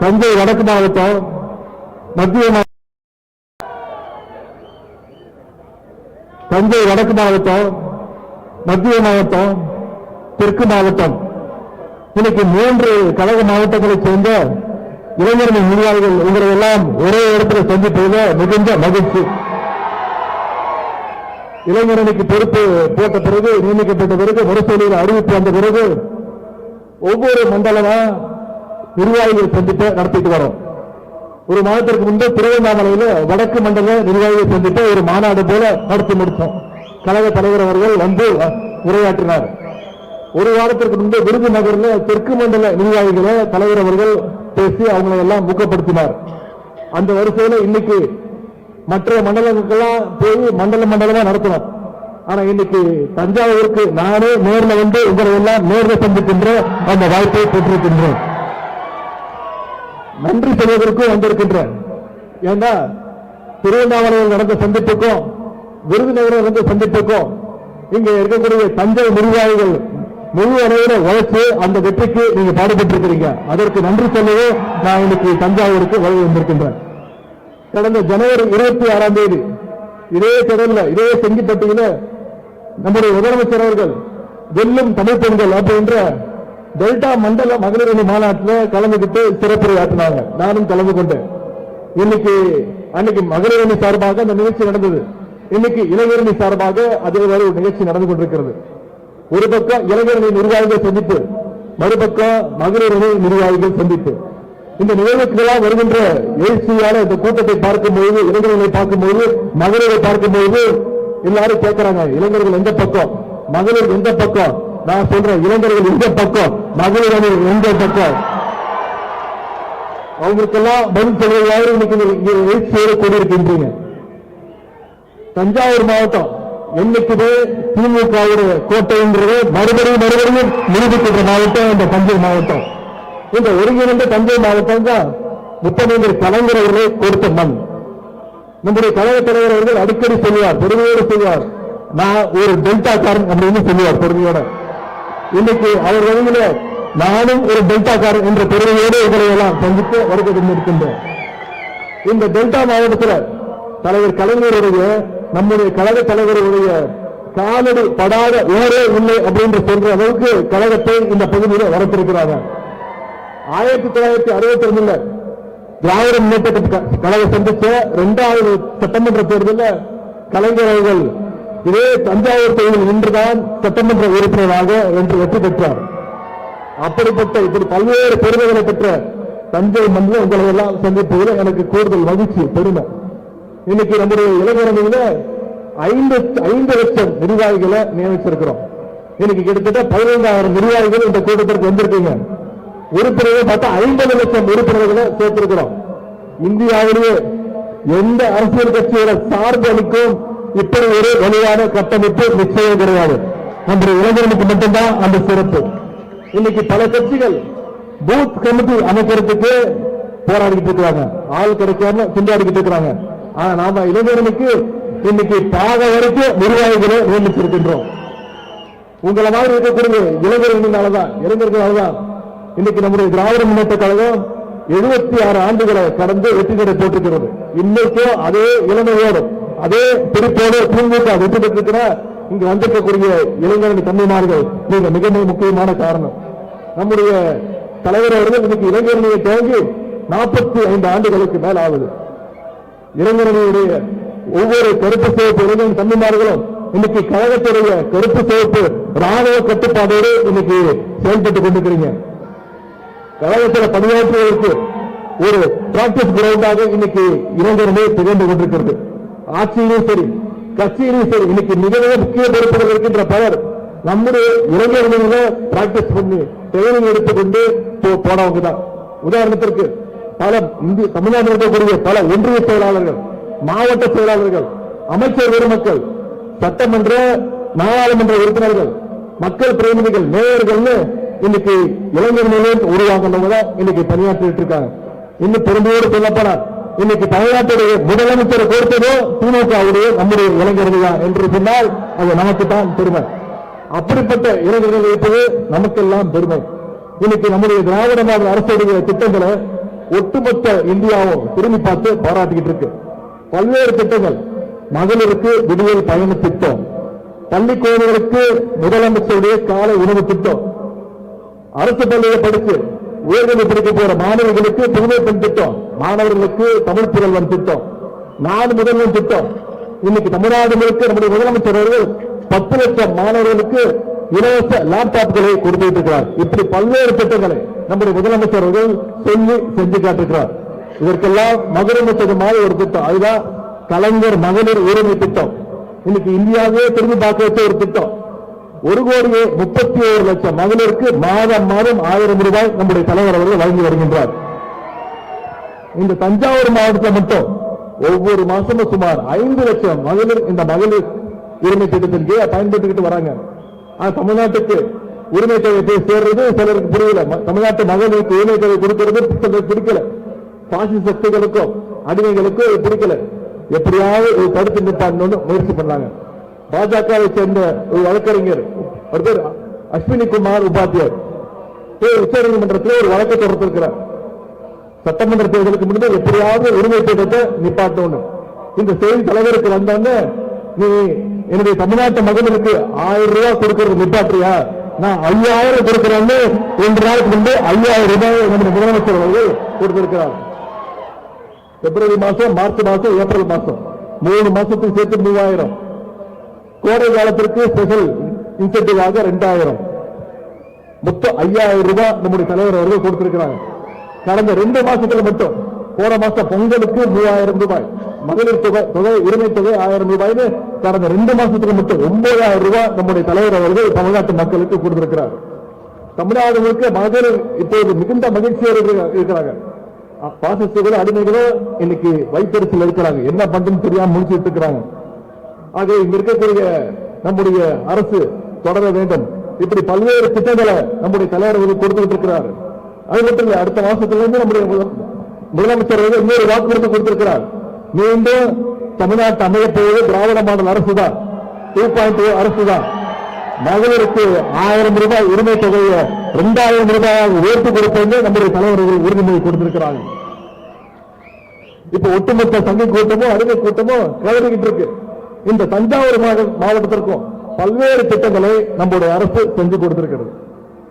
தஞ்சை வடக்கு மாவட்டம் மத்திய தஞ்சை வடக்கு மாவட்டம் மத்திய மாவட்டம் தெற்கு மாவட்டம். இன்னைக்கு மூன்று கழக மாவட்டங்களைச் சேர்ந்த இளைஞர்கள் நிர்வாகிகள் உங்களை எல்லாம் ஒரே இடத்துல சந்திப்பது மிகுந்த மகிழ்ச்சி. இளைஞரணிக்கு பொறுப்பு போட்ட பிறகு நியமிக்கப்பட்ட பிறகு முரசொலியில் அறிவிப்பு வந்த பிறகு ஒவ்வொரு மண்டலமா நிர்வாகிகள் சந்திப்பை நடத்திட்டு வரோம். ஒரு மாதத்திற்கு முன்பு திருவண்ணாமலையில வடக்கு மண்டல நிர்வாகிகள் சந்திப்பை ஒரு மாநாடு போல நடத்தி முடித்தோம். கழக தலைவர் அவர்கள் வந்து உரையாற்றினார். ஒரு வாரத்திற்கு முன்பு விருதுநகர்ல தெற்கு மண்டல நிர்வாகிகளை தலைவர் அவர்கள் பேசி அவங்களை எல்லாம் ஊக்கப்படுத்தினார். அந்த வரிசையில இன்னைக்கு மற்ற மண்டலங்களுக்கெல்லாம் போய் மண்டல மண்டலமா நடத்தணும் ஆனா இன்னைக்கு தஞ்சாவூருக்கு நானே நேர்ல வந்து உங்களை எல்லாம் நேர்ல சந்திக்கின்ற அந்த வாய்ப்பை பெற்றிருக்கின்றேன் நன்றி சொல்வதற்கும் வந்திருக்கின்றேன். ஏன்னா திருவண்ணாமலையில் நடந்த சந்திப்புக்கும் விருதுநகரில் நடந்த சந்திப்புக்கும் இங்க இருக்கக்கூடிய தஞ்சை நிர்வாகிகள் முழு அளவில் உழைத்து அந்த வெற்றிக்கு நீங்க பாடுபட்டிருக்கிறீங்க. அதற்கு நன்றி சொல்லவே நான் இன்னைக்கு தஞ்சாவூருக்கு வருகை வந்திருக்கின்றேன் கடந்த ஜனவரி இருபத்தி ஆறாம் தேதி இதே திடல்ல இதே செங்கிப்பட்டியில நம்முடைய முதலமைச்சர் அவர்கள் வெல்லும் தமிழ் பெண்கள் அப்படின்ற டெல்டா மண்டல மகளிர் அணி மாநாட்டில் கலந்துகிட்டு சிறப்புரையாற்றினாங்க நானும் கலந்து கொண்டேன். இன்னைக்கு அன்னைக்கு மகளிர் அணி சார்பாக அந்த நிகழ்ச்சி நடந்தது. இன்னைக்கு இளைஞரணி சார்பாக அதே மாதிரி ஒரு நிகழ்ச்சி நடந்து கொண்டிருக்கிறது. ஒரு பக்கம் இளைஞரணி நிர்வாகிகள் சந்திப்பு மறுபக்கம் மகளிர் அணி நிர்வாகிகள் சந்திப்பு. இந்த நிகழ்வுக்கெல்லாம் வருகின்ற எழுச்சியால இந்த கூட்டத்தை பார்க்கும்போது இளைஞர்களை பார்க்கும்போது மகளிரை பார்க்கும்போது எல்லாரும் கேட்கிறாங்க இளைஞர்கள் எந்த பக்கம்? மகளிர் எந்த பக்கம்? நான் சொல்றேன் இளைஞர்கள் இந்த பக்கம் மகளிர் அணி எந்த பக்கம். அவங்களுக்கெல்லாம் பதில் சொல்வதாக இன்னைக்கு எழுச்சியோடு கூடியிருக்கின்றீங்க தஞ்சாவூர் மாவட்டம் என்னைக்குமே திமுகவுடைய கோட்டைன்றது மறுபடியும் மறுபடியும் நிரூபிக்கின்ற மாவட்டம் இந்த தஞ்சை மாவட்டம். இந்த ஒருங்கிணைந்த தஞ்சை மாவட்டம் தான் முத்தமிழர் கலைஞர் அவர்களை கொடுத்த மண். நம்முடைய கழக தலைவர் அவர்கள் அடிக்கடி சொல்லுவார் பெருமையோடு சொல்லுவார். நான் ஒரு டெல்டாக்காரன் அப்படின்னு சொல்லுவார் பெருமையோட. இன்னைக்கு அவர் வழியில நானும் ஒரு டெல்டாக்காரன் என்ற பெருமையோடு உங்களை எல்லாம் சந்தித்து வருகை இருக்கின்றேன் இந்த டெல்டா மாவட்டத்தில் தலைவர் கலைஞருடைய நம்முடைய கழக தலைவருடைய காலடி படாத ஊரே இல்லை அப்படின்னு சொல்ற அளவுக்கு கழகத்தை இந்த பகுதியில் வரத்திருக்கிறாங்க ஆயிரத்தி தொள்ளாயிரத்தி அறுபத்தி ரெண்டுல திராவிட முன்னேற்ற கழக கழகம் சந்திச்ச இரண்டாவது சட்டமன்ற தேர்தலில் கலைஞர் அவர்கள் இதே தஞ்சாவூர் தொகுதியில் நின்றுதான் சட்டமன்ற உறுப்பினராக என்று வெற்றி பெற்றார். அப்படிப்பட்ட இப்படி பல்வேறு பெருமைகளை பெற்ற தஞ்சை மண்ணில் உங்களை எல்லாம் சந்திப்பதில் எனக்கு கூடுதல் மகிழ்ச்சி பெருமை. இன்னைக்கு நம்முடைய இளைஞரணியில ஐந்து ஐந்து லட்சம் நிர்வாகிகளை நியமிச்சிருக்கிறோம். இன்னைக்கு கிட்டத்தட்ட பதினைந்தாயிரம் நிர்வாகிகள் இந்த கூட்டத்திற்கு வந்திருக்கீங்க. உறுப்பினர்கள் பார்த்தா ஐம்பது லட்சம் உறுப்பினர்களை சேர்த்திருக்கிறோம். இந்தியாவிலேயே எந்த அரசியல் கட்சியோட சார்பு அளிக்கும் இப்படி ஒரு வலுவான கட்டமைப்பு நிச்சயம் கிடையாது. நம்முடைய இளைஞர்களுக்கு மட்டும்தான் அந்த சிறப்பு. இன்னைக்கு பல கட்சிகள் பூத் கமிட்டி அமைக்கிறதுக்கு போராடிக்கிட்டு இருக்கிறாங்க. ஆள் கிடைக்காம திண்டாடிக்கிட்டு இருக்கிறாங்க. ஆனா நாம இளைஞர்களுக்கு இன்னைக்கு பாக வரைக்கும் நிர்வாகிகளை நியமிச்சிருக்கின்றோம் உங்களை மாதிரி இருக்கக்கூடிய இளைஞர்களாலதான் இளைஞர்களாலதான் இன்னைக்கு நம்முடைய திராவிட முன்னேற்ற கழகம் எழுபத்தி ஆறு ஆண்டுகளை கடந்து வெற்றி கடை போட்டிருக்கிறது. இன்னைக்கும் அதே இளமையோடும் அதே பிடிப்போடு திமுக வெற்றி பெற்றிருக்கிற இங்கு வந்திருக்கக்கூடிய இளைஞரணி தம்பிமார்கள் நீங்க மிக மிக முக்கியமான காரணம். நம்முடைய தலைவர் அவர்கள் இன்னைக்கு இளைஞரணியை தேங்கி நாற்பத்தி ஐந்து ஆண்டுகளுக்கு மேல் ஆகுது இளைஞரணியுடைய ஒவ்வொரு கருப்பு சிவப்பு இளைஞர் தம்பிமார்களும் இன்னைக்கு கழகத்துடைய கருப்பு சிவப்பு ராணுவ கட்டுப்பாடோடு இன்னைக்கு செயல்பட்டுக் கொண்டிருக்கிறீங்க. கழகத்தில் பணியாற்றுவதற்கு ஒரு பிராக்டிஸ் கிரவுண்டாக இன்னைக்கு இளைஞரணி திகழ்ந்து கொண்டிருக்கிறது. ஆட்சியிலும் சரி கட்சியிலும் சரி இன்னைக்கு மிக மிக முக்கிய பொறுப்புகள் இருக்கின்ற பலர் நம்முடைய இளைஞர்களில பிராக்டிஸ் பண்ணி ட்ரைனிங் எடுத்துக்கொண்டு போனவங்க தான் உதாரணத்திற்கு பல இந்திய தமிழ்நாட்டில் இருக்கக்கூடிய பல ஒன்றிய செயலாளர்கள் மாவட்ட செயலாளர்கள் அமைச்சர் பெருமக்கள் சட்டமன்ற நாடாளுமன்ற உறுப்பினர்கள் மக்கள் பிரதிநிதிகள் மேயர்கள்னு இன்னைக்கு இளைஞர் நிலையம் உருவாக்கணுங்க தான் இன்னைக்கு பணியாற்றிட்டு இருக்காங்க. இன்னும் பெருமையோடு சொல்லப்படாது இன்னைக்கு தமிழ்நாட்டுடைய முதலமைச்சர் கொடுத்ததோ திமுகவுடைய நம்முடைய இளைஞர்கள் தான் என்று சொன்னால் அது நமக்கு தான் பெருமை. அப்படிப்பட்ட இளைஞர்கள் இருப்பது நமக்கெல்லாம் பெருமை. இன்னைக்கு நம்முடைய திராவிட மாடல் அரசுடைய திட்டங்களை ஒட்டுமொத்த இந்தியாவும் திரும்பி பார்த்து பாராட்டிக்கிட்டு இருக்கு. பல்வேறு திட்டங்கள். மகளிருக்கு விடுதல் பயண திட்டம். பள்ளி குழந்தைகளுக்கு முதலமைச்சருடைய காலை உணவு திட்டம். அரசு பள்ளியை படிச்சு உயர்கல்வி படிக்க போற மாணவர்களுக்கு புதுமை பெண் திட்டம் மாணவர்களுக்கு தமிழ் புதல்வன் திட்டம் நாலு முதல்வன் திட்டம். இன்னைக்கு தமிழ்நாடு முழுக்க நம்முடைய முதலமைச்சர் அவர்கள் பத்து லட்சம் மாணவர்களுக்கு இலவச லேப்டாப்களை கொடுத்துட்டு இருக்கிறார் இப்படி பல்வேறு திட்டங்களை நம்முடைய முதலமைச்சர் அவர்கள் சொல்லி செஞ்சு காட்டிருக்கிறார். இதற்கெல்லாம் மகரமைச்சது மாதிரி ஒரு திட்டம். அதுதான் கலைஞர் மகளிர் உரிமை திட்டம். இன்னைக்கு இந்தியாவே திரும்பி பார்க்க வச்ச ஒரு திட்டம். ஒரு கோடியே முப்பத்தி ஏழு லட்சம் மகளிருக்கு மாதம் மாதம் ஆயிரம் ரூபாய் நம்முடைய தலைவர் அவர்கள் வழங்கி வருகின்றார். இந்த தஞ்சாவூர் மாவட்டத்தில் மட்டும் ஒவ்வொரு மாசமும் சுமார் ஐந்து லட்சம் மகளிர் இந்த மகளிர் உரிமை திட்டத்தின் கீழே பயன்பட்டுக்கிட்டு வராங்க. ஆனா தமிழ்நாட்டுக்கு உரிமை தொகை போய் சேர்றது சிலருக்கு புரியல. தமிழ்நாட்டு மகளிருக்கு உரிமை தொகை கொடுக்கிறது சிலருக்கு பிடிக்கல. பாசி சக்திகளுக்கும் அடிமைகளுக்கும் பிடிக்கல. எப்படியாவது தடுத்து நிப்பாட்டணும்னு முயற்சி பண்ணாங்க பாஜகவை சேர்ந்த ஒரு வழக்கறிஞர் ஒரு பேர் அஸ்வினி குமார் உபாத்தியார் உச்ச உச்சநீதிமன்றத்தில் ஒரு வழக்கு தொடர்த்திருக்கிறார் சட்டமன்ற தேர்தலுக்கு முன்பு எப்படியாவது உரிமை திட்டத்தை நிப்பாட்டணும். இந்த செய்தி தலைவருக்கு வந்தோடனே நீ என்னுடைய தமிழ்நாட்டு மகனுக்கு ஆயிரம் ரூபாய் கொடுக்கறது நிப்பாட்டியா நான் ஐயாயிரம் கொடுக்கிறேன்னு ரெண்டு நாளுக்கு முன்பு ஐயாயிரம் ரூபாய் நம்முடைய முதலமைச்சர் அவர்கள் கொடுத்திருக்கிறார். பிப்ரவரி மாசம் மார்ச் மாசம் ஏப்ரல் மாசம். மூணு மாசத்துக்கு சேர்த்து மூவாயிரம். கோடை காலத்திற்கு ஸ்பெஷல் இன்சென்டிவாக ரெண்டாயிரம். மொத்தம் ஐயாயிரம் ரூபாய் நம்முடைய தலைவர் அவர்கள் கொடுத்திருக்கிறாங்க. கடந்த ரெண்டு மாசத்துல மட்டும் போன மாசம் பொங்கலுக்கு மூவாயிரம் ரூபாய் மகளிர் தொகை தொகை உரிமை தொகை ஆயிரம் ரூபாய்னு கடந்த ரெண்டு மாசத்துக்கு மட்டும் ஒன்பதாயிரம் ரூபாய் நம்முடைய தலைவர் அவர்கள் தமிழ்நாட்டு மக்களுக்கு கொடுத்திருக்கிறார். தமிழ்நாடுகளுக்கு மகளிர் இப்போது மிகுந்த மகிழ்ச்சியோடு இருக்கிறாங்க. அ- பாசிஸ்டுகளும் அடிமைகளும் இன்னைக்கு வைத்தறிச்சல் இருக்கிறாங்க. என்ன பண்றதுன்னு தெரியாம முடிச்சுட்டு இருக்கிறாங்க. ஆக இங்க இருக்கக்கூடிய நம்முடைய அரசு தொடர வேண்டும். இப்படி பல்வேறு திட்டங்களை நம்முடைய தலைவர் அவர்கள் கொடுத்துட்டு இருக்கிறார் அது மட்டும் இல்ல அடுத்த மாசத்துல இருந்து நம்முடைய முதலமைச்சர் வந்து இன்னொரு வாக்குறுதி கொடுத்திருக்கிறார். மீண்டும் தமிழ்நாட்டு அமையப்போவது திராவிட மாடல் அரசு தான் டூ பாயிண்ட் oh அரசு தான் மகளிருக்கு ஆயிரம் ரூபாய் உரிமை தொகையை இரண்டாயிரம் ரூபாயாக உயர்த்து கொடுப்பது நம்முடைய தலைவர்கள் உறுதிமொழி கொடுத்திருக்கிறாங்க இப்ப ஒட்டுமொத்த சங்க கூட்டமும் அருமை கூட்டமும் கலந்துகிட்டு இருக்கு. இந்த தஞ்சாவூர் மாவட்ட- மாவட்டத்திற்கும் பல்வேறு திட்டங்களை நம்முடைய அரசு செஞ்சு கொடுத்திருக்கிறது.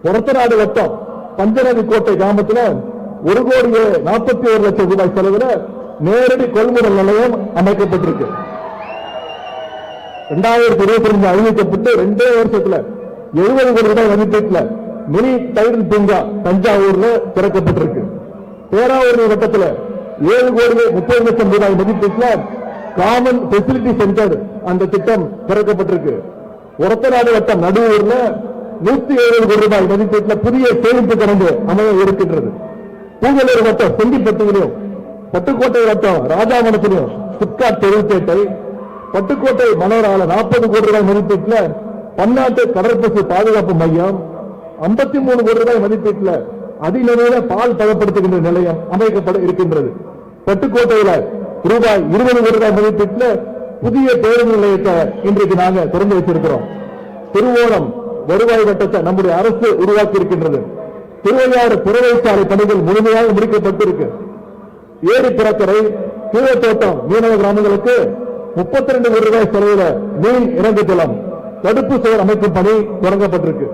ஒரத்தநாடு வட்டம் பஞ்சநதி கோட்டை கிராமத்துல ஒரு கோடியே நாற்பத்தி ஒரு லட்சம் ரூபாய் செலவில் நேரடி கொள்முதல் நிலையம் அமைக்கப்பட்டிருக்கு. இரண்டாயிரத்தி இருபத்தி ரெண்டு அறிவிக்கப்பட்டு ரெண்டே வருஷத்துல எழுபது கோடி ரூபாய் மதிப்பீட்டில் மினி தயிர் பூங்கா தஞ்சாவூர்ல திறக்கப்பட்டிருக்கு. பேராவூர் வட்டத்தில் ஏழு கோடி முப்பது லட்சம் ரூபாய் மதிப்பீட்டில் காமன் ஃபெசிலிட்டி சென்டர் அந்த திட்டம் திறக்கப்பட்டிருக்கு. ஒரத்தநாடு வட்டம் நடுவூர்ல நூத்தி எழுபது கோடி ரூபாய் மதிப்பீட்டில் புதிய சேமிப்பு கிடங்கு அமைய இருக்கின்றது. பூங்கலூர் வட்டம் செங்கிப்பட்டியிலும் பட்டுக்கோட்டை வட்டம் ராஜாமணத்திலும் சிப்காட் தொழிற்பேட்டை பட்டுக்கோட்டை மனோரால நாற்பது கோடி ரூபாய் மதிப்பீட்டில் பன்னாட்டு கடற்பசு பாதுகாப்பு மையம் ஐம்பத்தி மூணு கோடி ரூபாய் மதிப்பீட்டில் அதிநவீன பால் பதப்படுத்துகின்ற நிலையம் அமைக்கப்பட இருக்கின்றது. பட்டுக்கோட்டையில் ரூபாய் இருபது கோடி ரூபாய் புதிய பேருந்து நிலையத்தை இன்றைக்கு நாங்க திறந்து வச்சிருக்கிறோம் திருவோணம் வருவாய் வட்டத்தை நம்முடைய அரசு உருவாக்கி இருக்கின்றது திருவையாறு புறவழிச்சாலை பணிகள் முழுமையாக முடிக்கப்பட்டிருக்கு. ஏரி பிறக்கரை கீழத்தோட்டம் மீனவ கிராமங்களுக்கு முப்பத்தி ரெண்டு கோடி ரூபாய் செலவில் மீன் இறங்கு தளம் தடுப்பு சுவர் அமைக்கும் பணி தொடங்கப்பட்டிருக்கு.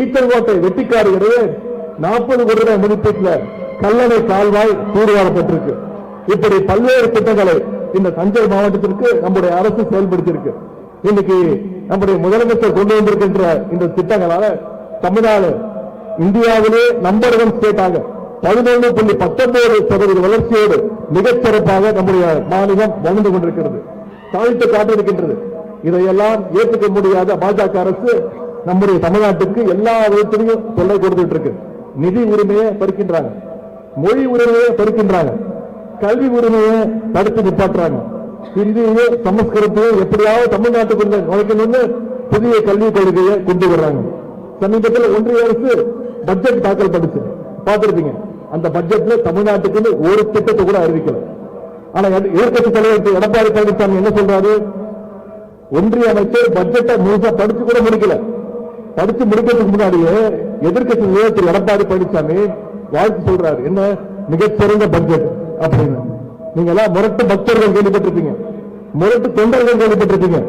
ஈச்சல்கோட்டை வெட்டிக்காடு இடையே நாற்பது கோடி ரூபாய் மதிப்பீட்டில் கல்லணை கால்வாய் தூர்வாரப்பட்டிருக்கு. இப்படி பல்வேறு திட்டங்களை இந்த தஞ்சை மாவட்டத்திற்கு நம்முடைய அரசு செயல்படுத்தியிருக்கு. இன்னைக்கு நம்முடைய முதலமைச்சர் கொண்டு வந்திருக்கின்ற இந்த திட்டங்களால தமிழ்நாடு இந்தியாவிலே நம்பர் ஒன் ஸ்டேட்டாக பதினொன்று புள்ளி பத்தொன்பது சதவீத வளர்ச்சியோடு மிகச்சிறப்பாக நம்முடைய மாநிலம் வளர்ந்து கொண்டிருக்கிறது. தாழ்த்து காட்டியிருக்கின்றது. இதையெல்லாம் ஏற்றுக்க முடியாத பாஜக அரசு நம்முடைய தமிழ்நாட்டுக்கு எல்லா விதத்திலையும் தொல்லை கொடுத்துட்டு இருக்கு. நிதி உரிமையை பறிக்கின்றாங்க. மொழி உரிமையை பறிக்கின்றாங்க. கல்வி உரிமையை தடுத்து நிப்பாட்டுறாங்க. ஹிந்தியையும் சமஸ்கிருத்தையும் எப்படியாவது தமிழ்நாட்டுக்குள்ள நுழைக்கணும்னு புதிய கல்விக் கொள்கையை கொண்டு வர்றாங்க. சமீபத்தில் ஒன்றிய அரசு பட்ஜெட் தாக்கல் பண்ணுச்சு. பார்த்திருப்பீங்க. அந்த பட்ஜெட்ல தமிழ்நாட்டுக்குன்னு ஒரு திட்டத்தை கூட அறிவிக்கல. ஆனா எதிர்- எதிர்க்கட்சி தலைவர் எடப்பாடி பழனிசாமி என்ன சொல்றாரு? ஒன்றிய அமைச்சர் பட்ஜெட்டை முழுசா படிச்சு கூட முடிக்கல. படிச்சு முடிக்கிறதுக்கு முன்னாடியே எதிர்க்கட்சி தலைவர் திரு. எடப்பாடி பழனிசாமி வாழ்த்து சொல்றாரு. என்ன? மிகச்சிறந்த பட்ஜெட் அப்படின்னு. நீங்க எல்லாம் முரட்டு பக்தர்கள் கேள்விப்பட்டிருப்பீங்க. முரட்டு தொண்டர்கள் கேள்விப்பட்டிருப்பீங்க.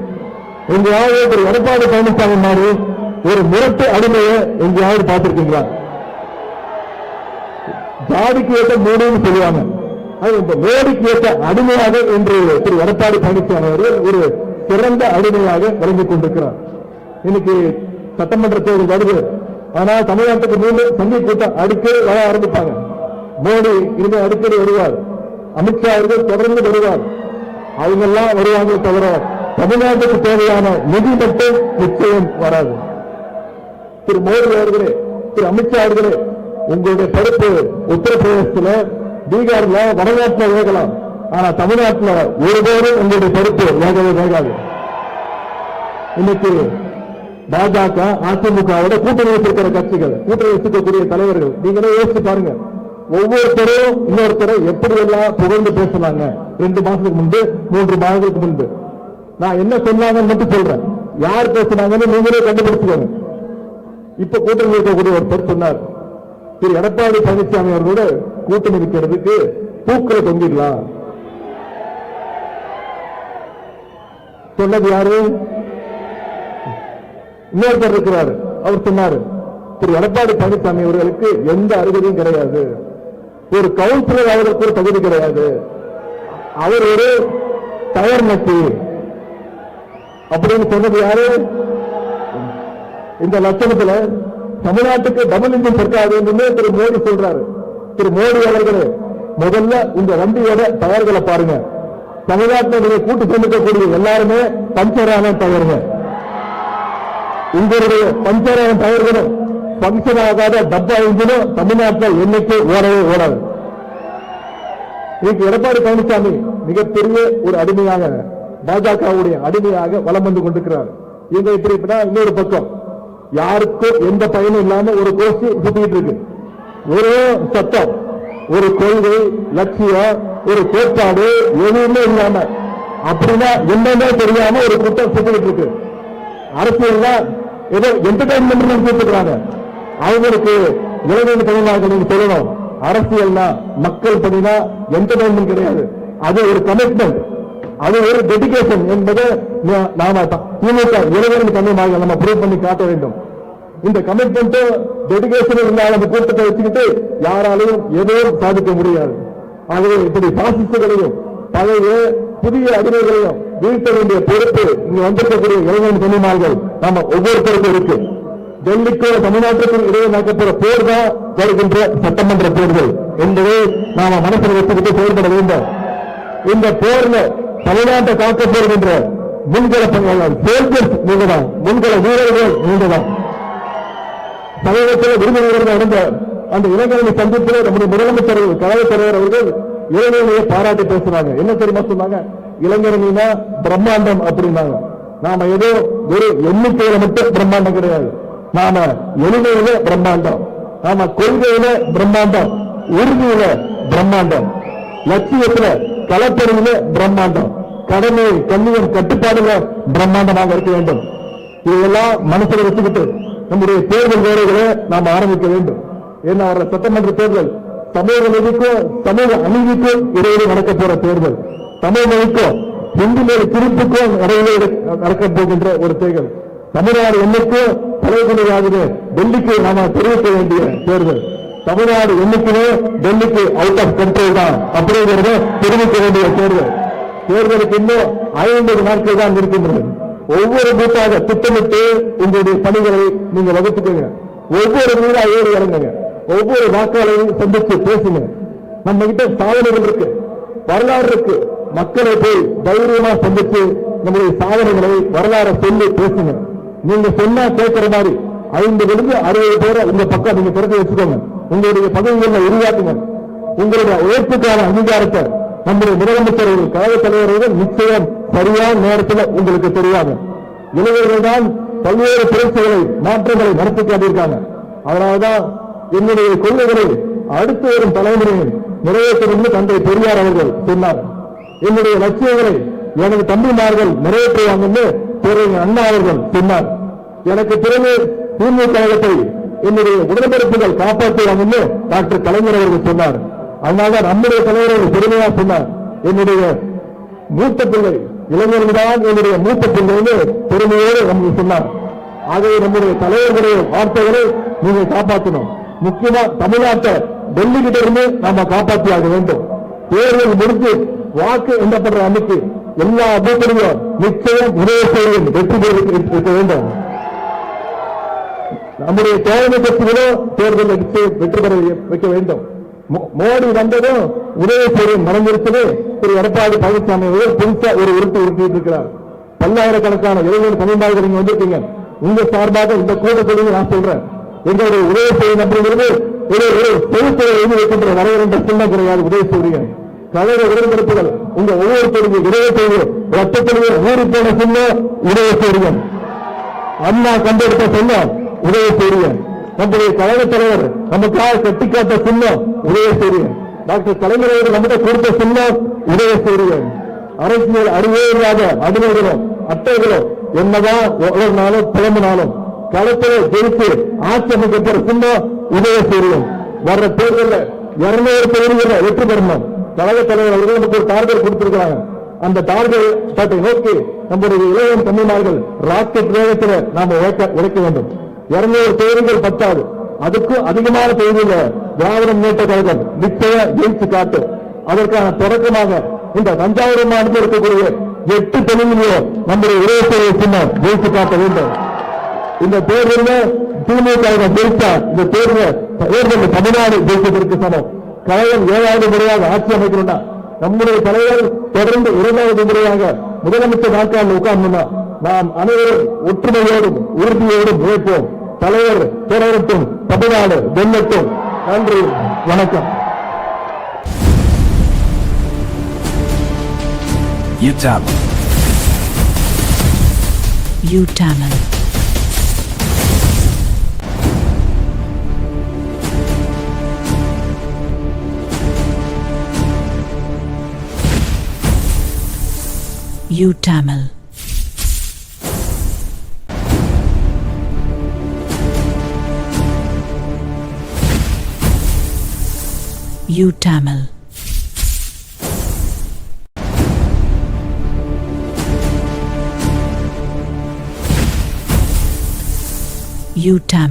எங்கேயாவது ஒரு எடப்பாடி பழனிசாமி மாதிரி ஒரு முரட்டு அடிமையை எங்கேயாவது பார்த்திருக்கீங்களா? ஜாதிக்கு ஏற்ற மோடின்னு சொல்லுவாங்க. அது இந்த மோடிக்கு ஏற்ற அடிமையாக இன்று திரு எடப்பாடி பழனிசாமி அவர்கள் ஒரு சிறந்த அடிமையாக விளங்கிக் கொண்டிருக்கிறார். இன்னைக்கு சட்டமன்ற தேர்தல் வருது. ஆனா தமிழ்நாட்டுக்கு மீண்டும் சந்தி கூட்டம் அடிக்கடி வர ஆரம்பிப்பாங்க. மோடி இனிமே அடிக்கடி வருவார். அமித்ஷா அவர்கள் தொடர்ந்து வருவார். அவங்க எல்லாம் வருவாங்க தவிர தமிழ்நாட்டுக்கு தேவையான நிதி மட்டும் நிச்சயம் வராது. திரு மோடி அவர்களே திரு அமித்ஷா அவர்களே உங்களுடைய பொறுப்பு உத்தரப்பிரதேசத்துல பீகார்ல வடநாட்டில் வேகலாம். ஆனா தமிழ்நாட்டுல ஒருபோதும் உங்களுடைய பொறுப்பு வேகவே வேகாது. இன்னைக்கு பாஜக அதிமுகவோட கூட்டணி வச்சிருக்கிற கட்சிகள் கூட்டணி வச்சிருக்கக்கூடிய தலைவர்கள் நீங்களே யோசிச்சு பாருங்க. ஒவ்வொருத்தரும் இன்னொருத்தரை எப்படி எல்லாம் புகழ்ந்து பேசுனாங்க? ரெண்டு மாசத்துக்கு முன்பு மூன்று மாதங்களுக்கு முன்பு. நான் என்ன சொன்னாங்கன்னு மட்டும் சொல்றேன். யார் பேசுனாங்கன்னு நீங்களே கண்டுபிடிச்சுக்கோங்க. இப்ப கூட்டணி இருக்கக்கூடிய ஒருத்தர் சொன்னார் திரு எடப்பாடி பழனிசாமி அவர்களோட கூட்டணி இருக்கிறதுக்கு பூக்களை தொங்கிடலாம். சொன்னது யாரு? இன்னொருத்தர் இருக்கிறாரு. அவர் சொன்னாரு திரு எடப்பாடி பழனிசாமி அவர்களுக்கு எந்த அருகதையும் கிடையாது. ஒரு கவுன்சிலர் அவருக்கு ஒரு தகுதி கிடையாது. அவர் ஒரு டயர் நட்டி அப்படின்னு சொன்னது யாரு? இந்த லட்சணத்துல தமிழ்நாட்டுக்கு டபுள் இன்ஜின் சர்க்காதுன்னு திரு மோடி சொல்றாரு. திரு மோடி அவர்களே முதல்ல இந்த வண்டியோட டயர்களை பாருங்க. தமிழ்நாட்டில் கூட்டு சேர்ந்துக்கக்கூடிய எல்லாருமே பஞ்சரான டயருங்க. உங்களுடைய பஞ்சரான டயர்களும் பங்கன் ஆகாத டப்பா இன்ஜினும் தமிழ்நாட்டில் என்னைக்கு ஓடவே ஓடாது. இன்னைக்கு எடப்பாடி பழனிசாமி மிகப்பெரிய ஒரு அடிமையாக பாஜகவுடைய அடிமையாக வலம் வந்து கொண்டிருக்கிறார். இவங்க இப்படி இன்னொரு பக்கம். யாருக்கும் எந்த பயனும் இல்லாம ஒரு கோஷ்டி சுத்திட்டு இருக்கு. ஒரு சட்டம் ஒரு கொள்கை லட்சியம் ஒரு கோட்பாடு எதுவுமே இல்லாம. அப்படின்னா என்னன்னே தெரியாம ஒரு கூட்டம் சுத்திட்டு இருக்கு. அரசியல் ஏதோ என்டர்டைன்மெண்ட் கூப்பிடுறாங்க. அவங்களுக்கு இளைஞர் தமிழ்நாடு நீங்க சொல்லணும். அரசியல்னா மக்கள் பணினா என்டர்டைன்மெண்ட் கிடையாது. அது ஒரு கமிட்மெண்ட் அது ஒரு டெடிகேஷன் என்பதை நாம திமுக இளைஞர்கள் தமிழ்நாடு நம்ம ப்ரூவ் பண்ணி காட்ட வேண்டும். இந்த கமிட்மெண்ட் டெடிகேஷன் இருந்தால் அந்த கூட்டத்தை வச்சுக்கிட்டு யாராலையும் எதையும் சாதிக்க முடியாது. ஆகவே இப்படி பாசிஸ்டுகளையும் பழைய புதிய அறிவுகளையும் வீழ்த்த வேண்டிய பொறுப்பு இங்க வந்திருக்கக்கூடிய இளைஞர் தமிழ்நாடுகள் நம்ம ஒவ்வொருத்தருக்கும் இருக்கு. டெல்லிக்கோ தமிழ்நாட்டுக்கும் இடையே நடக்கப்போற போர் தான் வருகின்ற சட்டமன்ற தேர்தல். என்பதை நாம மனசில் வைத்துக்கிட்டு செயல்பட வேண்டும். இந்த போர்ல தமிழ்நாட்டை காக்க போகின்ற முன்கள பணியாளர் சோல்ஜர்ஸ் தான் முன்கள வீரர்கள் நீங்கதான். தான் சமீபத்தில் விருதுநகரில் நடந்த அந்த இளைஞரணி சந்திப்பில் நம்முடைய முதலமைச்சர் கழகத் தலைவர் அவர்கள் இளைஞர்களை பாராட்டி பேசுறாங்க. என்ன தெரியுமா சொன்னாங்க? இளைஞரணினா பிரம்மாண்டம் அப்படின்னாங்க. நாம ஏதோ ஒரு எண்ணிக்கையில மட்டும் பிரம்மாண்டம் கிடையாது. நாம எளிமையில பிரம்மாண்டம். நாம கொள்கையில பிரம்மாண்டம் உறுதியில பிரம்மாண்டம் லட்சியத்துல கலப்பெருவில பிரம்மாண்டம் கடமை கண்ணியம் கட்டுப்பாடுல பிரம்மாண்டமாக இருக்க வேண்டும். இதெல்லாம் மனசுல வச்சுக்கிட்டு நம்முடைய தேர்தல் வேலைகளை நாம் ஆரம்பிக்க வேண்டும். ஏன்னா வர சட்டமன்ற தேர்தல் சமூக நீதிக்கும் சமூக அநீதிக்கும் இடையிலே நடக்க போற தேர்தல். தமிழ் மொழிக்கும் இந்து மொழி திருப்புக்கும் இடையிலே நடக்க போகின்ற ஒரு தேர்தல். தமிழ்நாடு என்னைக்கும் தலைமுறையாகுது டெல்லிக்கு நாம தெரிவிக்க வேண்டிய தேர்தல். தமிழ்நாடு என்னைக்குமே டெல்லிக்கு அவுட் ஆஃப் கண்ட்ரோல் தான் அப்படிங்கிறத தெரிவிக்க வேண்டிய தேர்தல். தேர்தலுக்கு இன்னும் ஐம்பது நாட்கள் தான் இருக்கின்றது. ஒவ்வொரு பூத்தாக திட்டமிட்டு உங்களுடைய பணிகளை நீங்க வகுத்துக்கோங்க. ஒவ்வொரு வீடா ஏறி இறங்குங்க. ஒவ்வொரு வாக்காளரையும் சந்தித்து பேசுங்க. நம்ம கிட்ட சாதனைகள் இருக்கு. வரலாறு இருக்கு. மக்களை போய் தைரியமா சந்தித்து நம்முடைய சாதனைகளை வரலாறை சொல்லி பேசுங்க. நீங்க சொன்னா கேட்கிற மாதிரி. ஐம்பதுலேருந்து அறுபது பேரை உங்க பக்கம் நீங்க திறந்து வச்சுக்கோங்க. உங்களுடைய பதவிகளை உருவாக்குங்க. உங்களுடைய உழைப்புக்கான அங்கீகாரத்தை நம்முடைய முதலமைச்சர் அவர்கள், கழக தலைவர்கள் நிச்சயம் சரியான நேரத்தில் உங்களுக்கு தெரியாது. இளைஞர்கள் தான் பல்வேறு புரட்சிகளை மாற்றங்களை நடத்தி காட்டியிருக்காங்க அதனால்தான் என்னுடைய கொள்கைகளை அடுத்து வரும் தலைமுறையில் நிறைவேற்றும் தந்தை பெரியார் அவர்கள் சொன்னார். என்னுடைய லட்சியங்களை எனது தம்பிமார்கள் நிறைவேற்றுவாங்கன்னு அண்ணா அவர்கள் சொன்னார் எனக்கு பிறகு திமுக கழகத்தை என்னுடைய உடன்பிறப்புகள் காப்பாற்றுவாங்கன்னு டாக்டர் கலைஞர் அவர்கள் சொன்னார். அதனால நம்முடைய தலைவர் ஒரு பெருமையா சொன்னார். என்னுடைய மூத்த பிள்ளை இளைஞர்கள்தான் என்னுடைய மூத்த பிள்ளைன்னு பெருமையோடு நமக்கு சொன்னார். ஆகவே நம்முடைய தலைவர்களுடைய வார்த்தைகளை நீங்க காப்பாற்றணும். முக்கியமா தமிழ்நாட்டை டெல்லி கிட்ட இருந்து நாம காப்பாற்றியாக வேண்டும். தேர்தல் முடித்து வாக்கு எண்ணப்படுற அன்னைக்கு எல்லா பூத்திலையும் நிச்சயம் உதயசூரியன் வெற்றி பெற வேண்டும். நம்முடைய தோழமை கட்சிகளும் தேர்தலில் நிச்சயம் வெற்றி பெற வைக்க வேண்டும். மோ- மோடி வந்ததும் உதயசூரியன் மறைஞ்சிருச்சது திரு எடப்பாடி பழனிசாமி அவர்கள் புதுசா ஒரு உருட்டு உருட்டிட்டு இருக்கிறார். பல்லாயிரக்கணக்கான இளைஞர் தமிழ்நாடுகள் நீங்க வந்திருக்கீங்க. உங்க சார்பாக இந்த கூட்டத்தில் நான் சொல்றேன். எங்களுடைய உதயசூரியன் அப்படிங்கிறது ஒரு ஒரு பொதுத்துறை எழுதி வைக்கின்ற வரையறை சின்னம் கிடையாது. உதயசூரியன் தலைவர் உடன்படிப்புகள் உங்க ஒவ்வொருத்தருடைய இதயத்தையும் ரத்தத்திலேயே ஊறி போன சொன்ன உதயசூரியன் அண்ணா கண்டெடுத்த சொன்ன உதயசூரியன் நம்முடைய கழக தலைவர் நமக்காக கட்டிக்காட்ட சொன்ன உதயசூரியன் டாக்டர் கலைஞர் அவர்கள் நம்மகிட்ட கொடுத்த சொன்ன உதயசூரியன் அரசியல் அறிவே இல்லாத அடிமைகளும் அட்டைகளும் என்னதான் ஒவ்வொரு நாளும் புலம்பினாலும் களத்தில் ஜெயித்து ஆட்சி அமைக்கப்பட்ட சொன்ன உதயசூரியன் வர்ற தேர்தலில் இருநூறு தொகுதிகளில் வெற்றி பெறணும். கழக தலைவர் அவர்கள் நமக்கு ஒரு டார்கெட் கொடுத்திருக்கிறாங்க. அந்த டார்கெட்டை நோக்கி நம்முடைய இளைய தமிழ்மார்கள் ராக்கெட் வேகத்தில் நாம உழைக்க உழைக்க வேண்டும். இருநூறு தொகுதிகள் பத்தாது. அதுக்கும் அதிகமான தொகுதியில திராவிட முன்னேற்ற கழகம் நிச்சய ஜெயித்து காட்டு அதற்கான தொடக்கமாக இந்த தஞ்சாவூர் மாவட்டத்தில் இருக்கக்கூடிய எட்டு தொழிலையும் நம்முடைய இளைய சின்னம் ஜெயித்து காட்ட வேண்டும். இந்த தேர்தலில் திமுக ஜெயித்தா இந்த தேர்தல் தேர்தல் தமிழ்நாடு ஜெயித்ததற்கு சமம். கழகம் ஏழாவது முறையாக ஆட்சி அமைக்கணும்னா நம்முடைய தலைவர் தொடர்ந்து இரண்டாவது முறையாக முதலமைச்சர் நாட்காலில் உட்கார்ந்தோம்னா நாம் அனைவரும் ஒற்றுமையோடும் உறுதியோடும் உழைப்போம். தலைவர் தொடரட்டும் தமிழ்நாடு வெல்லட்டும். நன்றி வணக்கம். U Tamil. U Tamil. U Tamil.